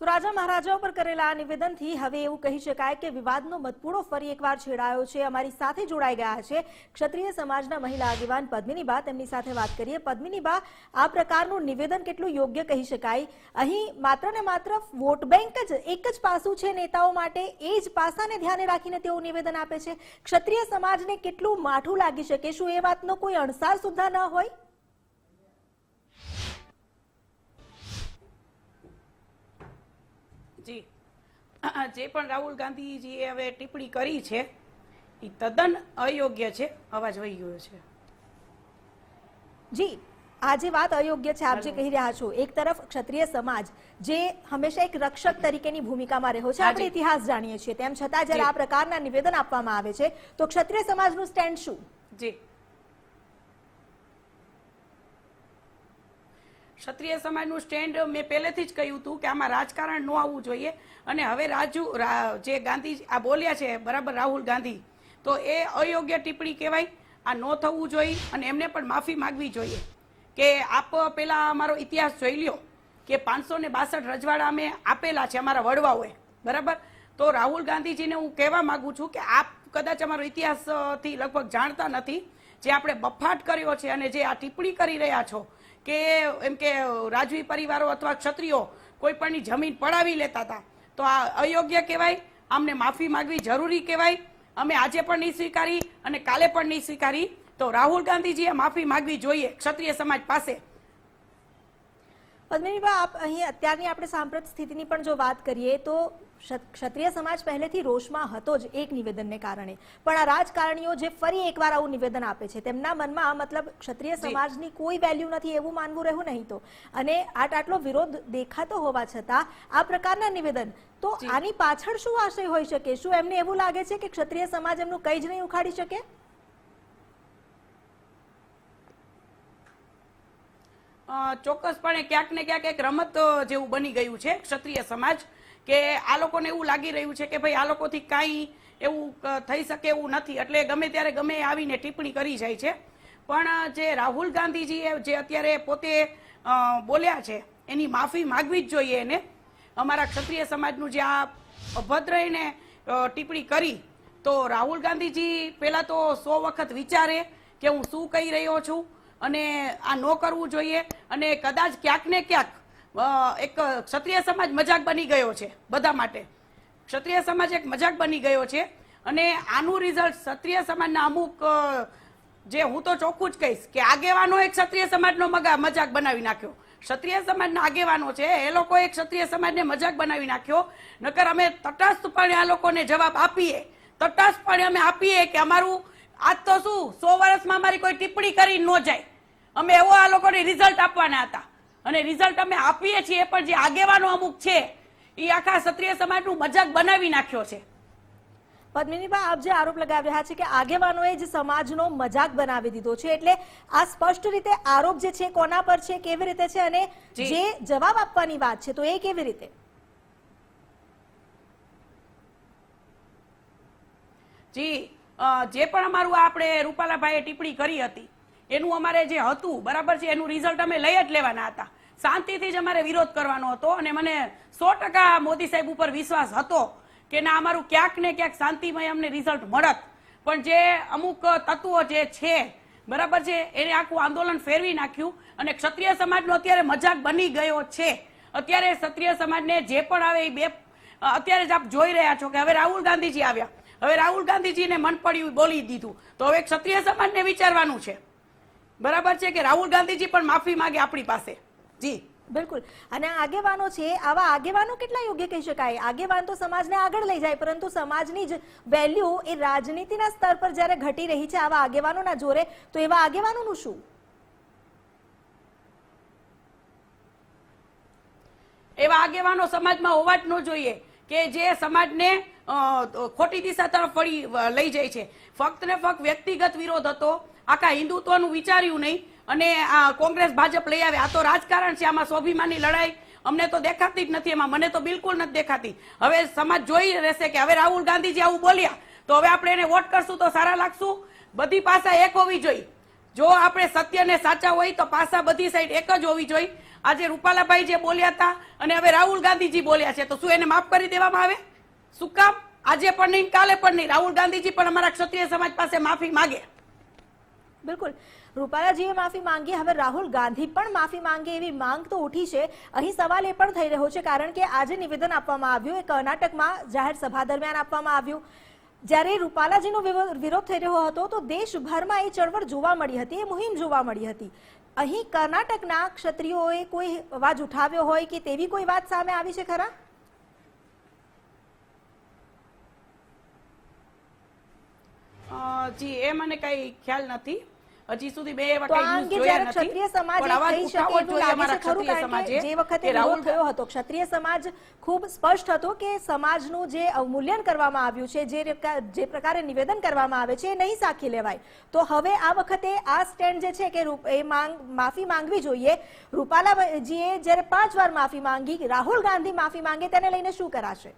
તો રાજા મહારાજાઓ પર કરેલા આ નિવેદનથી હવે એવું કહી શકાય કે વિવાદનો મતપૂડો ફરી એકવાર છેડાયો છે. અમારી સાથે જોડાઈ ગયા છે ક્ષત્રિય સમાજના મહિલા આગેવાન પદ્મિનીબા. તેમની સાથે વાત કરીએ. પદ્મિનીબા, આ પ્રકારનું નિવેદન કેટલું યોગ્ય કહી શકાય? અહીં માત્ર ને માત્ર વોટ બેંક જ એક જ પાસું છે નેતાઓ માટે. એ જ પાસાને ધ્યાને રાખીને તેઓ નિવેદન આપે છે. ક્ષત્રિય સમાજને કેટલું માઠું લાગી શકે? શું એ વાતનો કોઈ અણસાર સુદ્ધા ન હોય? જી. જે પણ રાહુલ ગાંધીજીએ હવે ટિપ્પણી કરી છે એ તદ્દન અયોગ્ય છે. અવાજ વહી ગયો છે. જી આ જે વાત અયોગ્ય છે આપ જે કહી રહ્યા છો એક તરફ ક્ષત્રિય સમાજ જે હંમેશા એક રક્ષક તરીકેની ભૂમિકામાં રહ્યો છે આપણે ઇતિહાસ જાણીએ છીએ. તેમ છતાં જ્યારે આ પ્રકારના નિવેદન આપવામાં આવે છે તો ક્ષત્રિય સમાજનું સ્ટેન્ડ શું? જી. ક્ષત્રિય સમાજનું સ્ટેન્ડ મેં પહેલેથી જ કહ્યું હતું કે આમાં રાજકારણ ન આવવું જોઈએ. અને હવે રાજુ જે ગાંધી, આ બોલ્યા છે, બરાબર રાહુલ ગાંધી, તો એ અયોગ્ય ટિપ્પણી કહેવાય. આ ન થવું જોઈએ અને એમને પણ માફી માગવી જોઈએ. કે આપ પેલા અમારો ઇતિહાસ જોઈ લ્યો કે પાંચસો ને બાસઠ રજવાડા અમે આપેલા છે અમારા વડવાઓએ, બરાબર? તો રાહુલ ગાંધીજીને હું કહેવા માગું છું કે આપ કદાચ અમારો ઇતિહાસથી લગભગ જાણતા નથી. જે આપણે બફાટ કર્યો છે અને જે આ ટિપ્પણી કરી રહ્યા છો કે એમ કે રાજવી પરિવારો અથવા ક્ષત્રિયો કોઈ પણની જમીન પડાવી લેતા હતા. તો આ અયોગ્ય કહેવાય અમને માફી માગવી જરૂરી કહેવાય, અમે આજે પણ નહીં સ્વીકારી અને કાલે પણ નહીં સ્વીકારી. તો રાહુલ ગાંધીજીએ માફી માગવી જોઈએ ક્ષત્રિય સમાજ પાસે. પદ્મિનીબા આપ અહીં અત્યારની આપણે સાંપ્રત સ્થિતિની પણ જો વાત કરીએ તો ક્ષત્રિય સમાજ પહેલેથી રોષમાં હતો જ એક નિવેદનને કારણે. પણ આ રાજકારણીઓ જે ફરી એકવાર આવું નિવેદન આપે છે તેમના મનમાં આ મતલબ ક્ષત્રિય સમાજની કોઈ વેલ્યુ નથી એવું માનવું રહ્યું નહીં તો. અને આટ આટલો વિરોધ દેખાતો હોવા છતાં આ પ્રકારના નિવેદન તો આની પાછળ શું આશય હોઈ શકે? શું એમને એવું લાગે છે કે ક્ષત્રિય સમાજ એમનું કંઈ જ નહીં ઉખાડી શકે? ચોક્કસપણે ક્યાંક ને ક્યાંક એક રમત જેવું બની ગયું છે ક્ષત્રિય સમાજ, કે આ લોકોને એવું લાગી રહ્યું છે કે ભાઈ આ લોકોથી કાંઈ એવું થઈ શકે એવું નથી. એટલે ગમે ત્યારે ગમે આવીને ટિપ્પણી કરી જાય છે. પણ જે રાહુલ ગાંધીજીએ જે અત્યારે પોતે બોલ્યા છે, એની માફી માગવી જ જોઈએ એને. અમારા ક્ષત્રિય સમાજનું જે આ અભદ્ર એને ટિપ્પણી કરી, તો રાહુલ ગાંધીજી પહેલાં તો સો વખત વિચારે કે હું શું કહી રહ્યો છું અને આ ન કરવું જોઈએ અને કદાચ ક્યાંક ને ક્યાંક એક ક્ષત્રિય સમાજ મજાક બની ગયો છે બધા માટે. ક્ષત્રિય સમાજ એક મજાક બની ગયો છે અને આનું રિઝલ્ટ ક્ષત્રિય સમાજના અમુક જે હું તો ચોખ્ખું જ કહીશ કે આગેવાનો એક ક્ષત્રિય સમાજનો મજાક બનાવી નાખ્યો. ક્ષત્રિય સમાજના આગેવાનો છે, એ લોકોએ ક્ષત્રિય સમાજને મજાક બનાવી નાખ્યો. નકર અમે તટસ્થપણે આ લોકોને જવાબ આપીએ. તટસ્થપણે અમે આપીએ કે અમારું આજ તો શું સો વર્ષમાં અમારી કોઈ ટિપ્પણી કરી ન જાય. અમે એવો આ લોકોને રિઝલ્ટ આપવાના હતા. અને રિઝલ્ટ અમે આપીએ છીએ પણ જે આગેવાનો અમુક છે એ આખા ક્ષત્રિય સમાજનું મજાક બનાવી નાખ્યો છે. પદ્મિનીબા આપ જે આરોપ લગાવી રહ્યા છે કે આગેવાનોએ જ સમાજનો મજાક બનાવી દીધો છે એટલે આ સ્પષ્ટ રીતે આરોપ જે છે કોના પર છે કેવી રીતે છે અને જે જવાબ આપવાની વાત છે તો એ કેવી રીતે? જી. જે પણ અમારું આપણે રૂપાલાભાઈએ ટિપ્પણી કરી હતી, એનું અમારે જે હતું, બરાબર છે, એનું રિઝલ્ટ અમે લઈ જ લેવાના હતા. શાંતિથી જ અમારે વિરોધ કરવાનો હતો અને મને સો ટકા મોદી સાહેબ ઉપર વિશ્વાસ હતો કે ના, અમારું ક્યાંક ને ક્યાંક શાંતિમય અમને રિઝલ્ટ મળત. પણ જે અમુક તત્વો જે છે, બરાબર છે, એને આખું આંદોલન ફેરવી નાખ્યું અને ક્ષત્રિય સમાજનો અત્યારે મજાક બની ગયો છે. અત્યારે ક્ષત્રિય સમાજને જે પણ આવે એ બે, અત્યારે જ આપ જોઈ રહ્યા છો કે હવે રાહુલ ગાંધીજી આવ્યા. હવે રાહુલ ગાંધીજીને મન પડ્યું બોલી દીધું. તો હવે ક્ષત્રિય સમાજને વિચારવાનું છે. બરાબર છે કે રાહુલ ગાંધીજી પણ માફી માંગે આપણી પાસે? જી. બિલકુલ. અને આગેવાનો છે આવા આગેવાનો કેટલા યોગ્ય કહી શકાય? આગેવાન તો સમાજને આગળ લઈ જાય પરંતુ સમાજની જ વેલ્યુ એ રાજનીતિના સ્તર પર જ્યારે ઘટી રહી છે આવા આગેવાનોના જોરે તો એવા આગેવાનોનું શું? એવા આગેવાનો સમાજમાં હોવા જ ન જોઈએ. કે જે સમાજને ખોટી દિશા તરફ વળી લઈ જાય છે. ફક્ત ને ફક્ત વ્યક્તિગત વિરોધ હતો. આખા હિન્દુત્વનું વિચાર્યું નહીં. અને આ કોંગ્રેસ ભાજપ લઈ આવે આ તો રાજકારણ છે, આમાં સ્વાભિમાનની લડાઈ અમને તો દેખાતી જ નથી એમાં. મને તો બિલકુલ નથી દેખાતી. હવે સમાજ જોઈ રહેશે કે હવે રાહુલ ગાંધીજી આવું બોલ્યા. તો હવે આપણે એને વોટ કરશું તો સારા લાગશું? બધી પાસા એક હોવી જોઈએ. જો આપણે સત્યને સાચા હોય તો પાસા બધી સાઈડ એક જ હોવી જોઈએ. આજે રૂપાલાભાઈ જે બોલ્યા હતા અને હવે રાહુલ ગાંધીજી બોલ્યા છે, તો શું એને માફ કરી દેવામાં આવે? શું કામ? આજે પણ નહીં, કાલે પણ નહીં. રાહુલ ગાંધીજી પણ અમારા ક્ષત્રિય સમાજ પાસે માફી માંગે. બિલકુલ. રૂપાલાજીએ માફી માંગી, હવે રાહુલ ગાંધી પણ માફી માંગે એવી માંગ તો ઉઠી છે. અહીં સવાલ એ પણ થઈ રહ્યો છે, કારણ કે આજે નિવેદન આપવામાં આવ્યું, એ કર્ણાટકમાં જાહેર સભા દરમિયાન આપવામાં આવ્યું. જ્યારે રૂપાલાજીનો વિરોધ થઈ રહ્યો હતો, તો દેશભરમાં એ ચળવળ જોવા મળી હતી, એ મુહિમ જોવા મળી હતી. અહીં કર્ણાટકના ક્ષત્રિયોએ કોઈ અવાજ ઉઠાવ્યો હોય કે તેવી કોઈ વાત સામે આવી છે ખરા? જી, એ મને કઈ ખ્યાલ નથી. હજી સુધી બે એવા કઈ ન્યૂઝ જોયા નથી ક્ષત્રિય સમાજ કહી શકે એવું લાગે છે ખરું કારણ કે જે વખતે વિરોધ થયો હતો ક્ષત્રિય સમાજ ખૂબ સ્પષ્ટ હતો કે સમાજનું જે અવમૂલ્યન કરવામાં આવ્યું છે જે જે પ્રકારે નિવેદન કરવામાં આવે છે એ નહીં સાખી લેવાય. તો હવે આ વખતે આ સ્ટેન્ડ જે છે કે એ માંગ માફી માંગવી જોઈએ. રૂપાલાજીએ જ્યારે પાંચ વાર માફી માંગી રાહુલ ગાંધી માફી માંગે તેને લઈને શું કરાશે?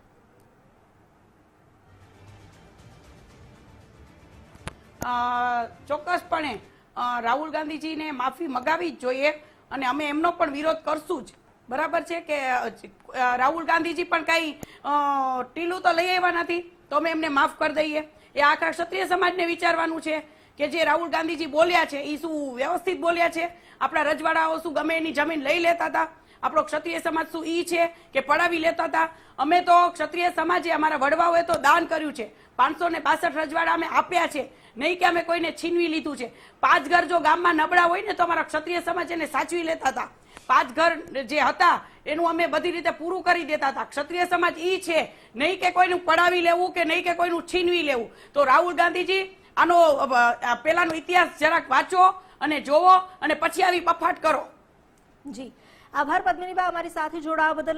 ચોક્કસપણે રાહુલ ગાંધીજીને માફી મગાવી જ જોઈએ અને અમે એમનો પણ વિરોધ કરશું જ. બરાબર છે કે રાહુલ ગાંધીજી પણ કાંઈ ટીલું તો લઈ આવ્યા નથી, તો અમે એમને માફ કરી દઈએ. એ આખા ક્ષત્રિય સમાજને વિચારવાનું છે કે જે રાહુલ ગાંધીજી બોલ્યા છે એ શું વ્યવસ્થિત બોલ્યા છે? આપણા રજવાડાઓ શું ગમે એની જમીન લઈ લેતા હતા? આપણો ક્ષત્રિય સમાજ શું ઈ છે કે પડાવી લેતા હતા? અમે તો ક્ષત્રિય સમાજે અમારા વડવાઓએ તો દાન કર્યું છે. પાંચસો ને બાસઠ રજવાડા અમે આપ્યા છે. નહીં કે અમે કોઈને છીનવી લીધું છે. પાંચ ઘર જો ગામમાં નબળા હોય ને તો અમારા ક્ષત્રિય સમાજ એને સાચવી લેતા હતા. પાંચ ઘર જે હતા, એનું અમે બધી રીતે પૂરું કરી દેતા હતા. ક્ષત્રિય સમાજ ઈ છે, નહીં કે કોઈનું પડાવી લેવું કે નહીં કે કોઈનું છીનવી લેવું. તો રાહુલ ગાંધીજી, આનો પેલાનો ઇતિહાસ જરાક વાંચો અને જોવો અને પછી આવી બફાટ કરો. જી. આભાર પદ્મિનીબા. અમારી સાથે જોડાવા બદલ